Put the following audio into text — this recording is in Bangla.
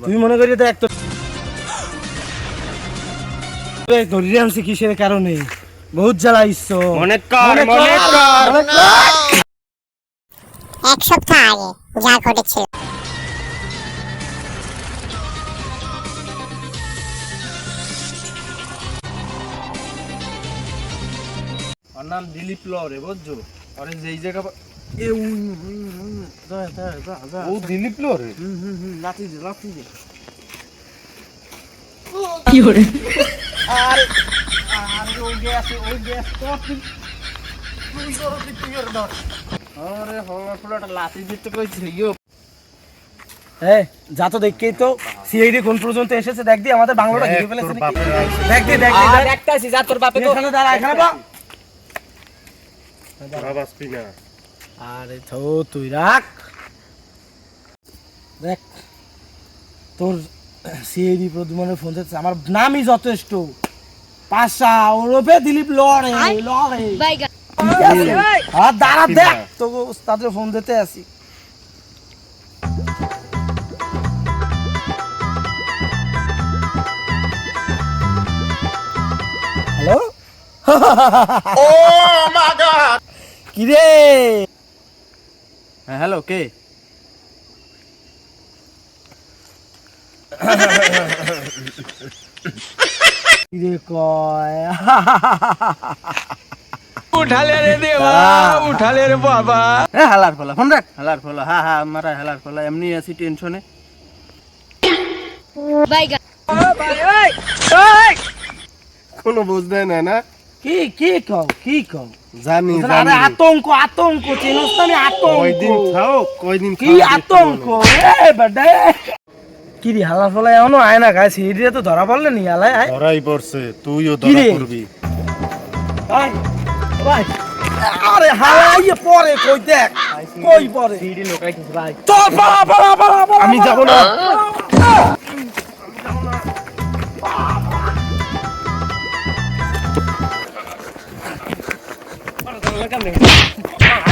তুই মনে করি তো একটা ধরে আনছি কিসের কারণে? বহুত মনে কর মনে কর এক সপ্তাহ আগে যা ঘটেছিল। ওর নাম দিলীপ লরে বুঝছ? আরে যেই জায়গা এ উই, উই, উই, যা, যা, যা, যা। ও দিলীপ লোরে হুম, হুম, হুম, লাথি দে, লাথি দে। আরে, আরে, ও গেছে, ও গেছে, তোর তুই- তুই ধরো, তুই- তুই ওরে ধর। আরে, হওয়ার ফুলাটা লাথি দিতে কইছে। এই, যা তো দেখকেই তো সিআইডি কোন পর্যন্ত এসেছে দেখ দি আমাদের বাংলাটা ঘিরে ফেলেছে? দেখ দি দেখ দি দেখতাছি যা তোর বাপে তো এখানে দাঁড়া এখানে বা বাসপি না আরে তো তুই রাখ। দেখ তোর সিএডি প্রদ্যুমনের ফোন দিচ্ছে আমার নামই যথেষ্ট। পাশা ওরফে দিলীপ লড়ে লড়ে। আর দাঁড়া দেখ তোকে তাদের ফোন দিতে আসি। হ্যালো ও মাই গড কি রে হ্যাঁ হ্যালো কে? রে কয়? উঠালে রে দেওয়া উঠালে রে বাবা। এ হালার ফলা ফোন রাখ হালার ফলা হা হা মারা হালার ফলা এমনি আছি টেনশনে। কোনো বুঝ দেয় না না? কি কি কও কি কও? জানি আরে জানি। আতঙ্ক আতঙ্ক চিনস না আতঙ্ক। কয়দিন খাও কয়দিন কি আতঙ্ক? এ বাডে কি রে হালার ফলা এমন আয় না গায় সিঁড়িতে তো ধরা পড়লে নি আলাই আয়। ধরাই পড়ছে তুইও ধরা? করবি আয় ভাই আরে হালাই পরে কই দেখ কই পরে? সিডি লোকাইছিস ভাই। পালা পালা পালা আমি যাব না। 你在干嘛